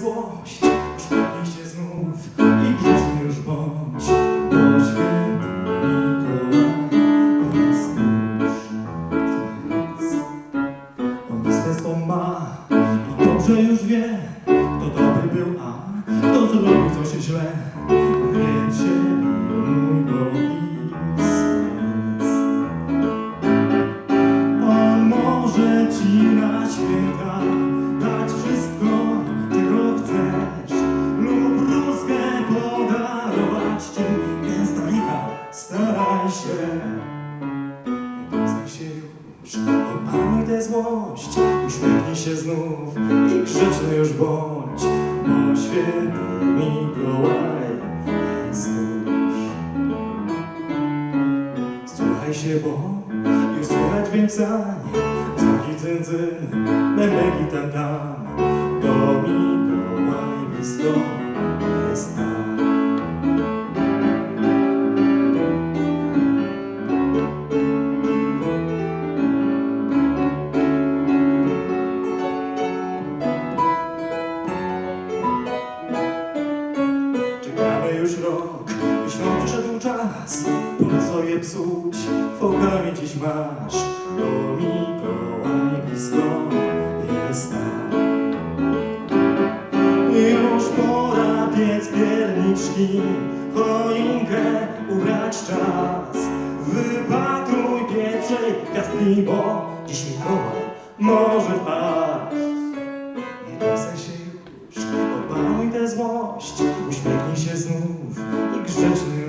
złość, uśmiechnij się znów i grzeczny już bądź, bo święty Mikołaj jest już. Więc on ministerstwo ma i dobrze już wie, kto dobry był, a kto zrobił coś źle. Więc się może ci na święta dać wszystko, czego chcesz, lub rózgę podarować ci, więc do licha staraj się. Poznaj się już, opanuj tę złość, uśmiechnij się znów i grzeczny już bądź, bo święty Mikołaj już. Słuchaj się, bo już słychać więcej Dzwonki cyncyn, bębek i tam tam. To Mikołaj blisko jest tam. Czekamy już rok, myślą, że szedł czas. Po co je psuć, fokami dziś masz To Mikołaj Już pora piec pierniczki Choinkę ubrać czas. Wypatruj pierwszej gwiazdki Bo dziś Mikołaj może wpaść. Nie dosaj się już, opanuj tę złość, uśmiechnij się znów i grzeczny